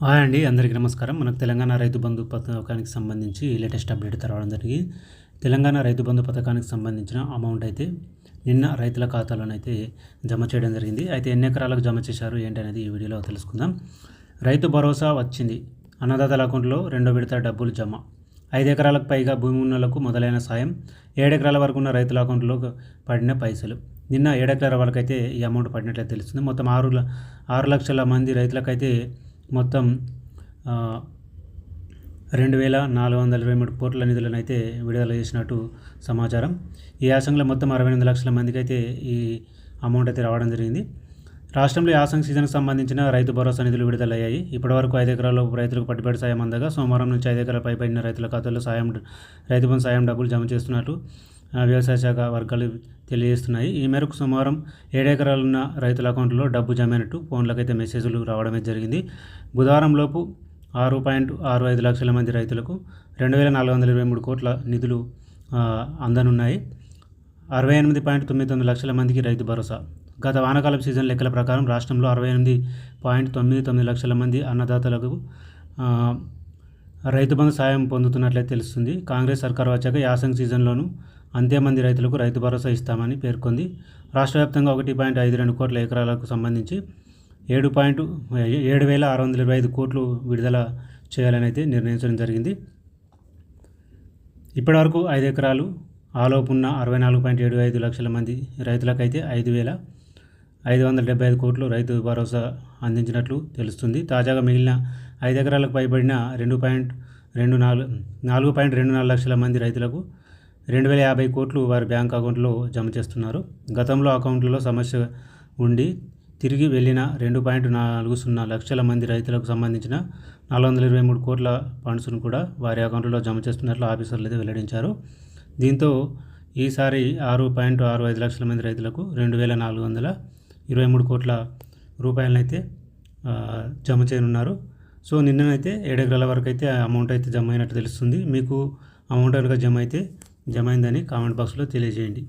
Hi అండి అందరికీ నమస్కారం. మనకు తెలంగాణ రైతు బంధు పథకానికి సంబంధించి లేటెస్ట్ అప్డేట్ తెరవడం జరిగింది తెలంగాణ రైతు బంధు పథకానికి సంబంధించిన అమౌంట్ అయితే నిన్న రైతుల ఖాతాలోనైతే జమ చేయడం జరిగింది. అయితే ఎన్ని ఎకరాలకు జమ చేశారు ఏంటి అనేది ఈ వీడియోలో తెలుసుకుందాం. రైతు భరోసా వచ్చింది. అన్నదాతల అకౌంట్లో రెండో విడత డబ్బులు జమ. ఐదు ఎకరాలకు పైగా భూమి ఉన్నలకు మొదలైన సాయం. ఏడెకరాల వరకు ఉన్న రైతుల అకౌంట్లో పడిన పైసలు. నిన్న ఏడెకరాల వరకు అయితే ఈ అమౌంట్ పడినట్లయితే తెలుస్తుంది. మొత్తం ఆరు ల- ఆరు లక్షల మంది రైతులకైతే మొత్తం రెండు వేల నాలుగు వందల ఇరవై మూడు కోట్ల నిధులను అయితే విడుదల చేసినట్టు సమాచారం. ఈ యాసంగిలో మొత్తం అరవై ఎనిమిది లక్షల మందికి అయితే ఈ అమౌంట్ అయితే రావడం జరిగింది. రాష్ట్రంలో యాసంగ్ సీజన్కి సంబంధించిన రైతు భరోసా నిధులు విడుదలయ్యాయి. ఇప్పటివరకు ఐదు ఎకరాల రైతులకు పట్టుబడి సాయం అందగా సోమవారం నుంచి ఐదు ఎకరాల పైబడిన రైతుల ఖాతాల్లో సాయం రైతు బంధు సాయం డబ్బులు జమ చేస్తున్నట్టు వ్యవసాయ శాఖ వర్గాలు తెలియజేస్తున్నాయి. ఈ మేరకు సోమవారం ఏడు ఎకరాలున్న రైతుల అకౌంట్లో డబ్బు జమైనట్టు ఫోన్లకైతే మెసేజ్లు రావడమే జరిగింది. బుధవారం లోపు ఆరు పాయింట్ ఆరు ఐదు లక్షల మంది రైతులకు రెండు వేల నాలుగు వందల ఇరవై మూడు కోట్ల నిధులు అందనున్నాయి. అరవై ఎనిమిది పాయింట్ తొమ్మిది తొమ్మిది లక్షల మందికి రైతు భరోసా. గత వానాకాలం సీజన్ లెక్కల ప్రకారం రాష్ట్రంలో అరవై ఎనిమిది పాయింట్ తొమ్మిది తొమ్మిది లక్షల మంది అన్నదాతలకు రైతు బంధు సాయం పొందుతున్నట్లయితే తెలుస్తుంది. కాంగ్రెస్ సర్కార్ వచ్చాక యాసంగ్ సీజన్లోనూ అంతే మంది రైతులకు రైతు భరోసా ఇస్తామని పేర్కొంది. రాష్ట్ర వ్యాప్తంగా ఒకటి పాయింట్ ఐదు రెండు కోట్ల ఎకరాలకు సంబంధించి ఏడు పాయింట్ ఏడు వేల ఆరు వందల ఇరవై ఐదు కోట్లు విడుదల చేయాలని అయితే నిర్ణయించడం జరిగింది. ఇప్పటివరకు ఐదు ఎకరాలు ఆలోపు ఉన్న అరవై నాలుగు పాయింట్ ఏడు ఐదు లక్షల మంది రైతులకైతే ఐదు వేల ఐదు వందల డెబ్బై ఐదు కోట్లు రైతు భరోసా అందించినట్లు తెలుస్తుంది. తాజాగా మిగిలిన ఐదు ఎకరాలకు పైబడిన రెండు పాయింట్ రెండు నాలుగు నాలుగు పాయింట్ రెండు నాలుగు లక్షల మంది రైతులకు రెండు వేల యాభై కోట్లు వారి బ్యాంక్ అకౌంట్లో జమ చేస్తున్నారు. గతంలో అకౌంట్లలో సమస్య ఉండి తిరిగి వెళ్ళిన రెండు పాయింట్ నాలుగు సున్నా లక్షల మంది రైతులకు సంబంధించిన నాలుగు వందల ఇరవై మూడు కోట్ల ఫండ్స్ను కూడా వారి అకౌంట్లో జమ చేస్తున్నట్లు ఆఫీసర్లు అయితే వెల్లడించారు. దీంతో ఈసారి ఆరు పాయింట్ ఆరు ఐదు లక్షల మంది రైతులకు రెండు వేల నాలుగు వందల ఇరవై మూడు కోట్ల రూపాయలనైతే జమ చేయనున్నారు. సో నిన్ననైతే ఏడెకరాల వరకు అయితే అమౌంట్ అయితే జమ అయినట్టు తెలుస్తుంది. మీకు అమౌంట్ కనుక జమ అయితే జమ అయిందని కామెంట్ బాక్స్లో తెలియజేయండి.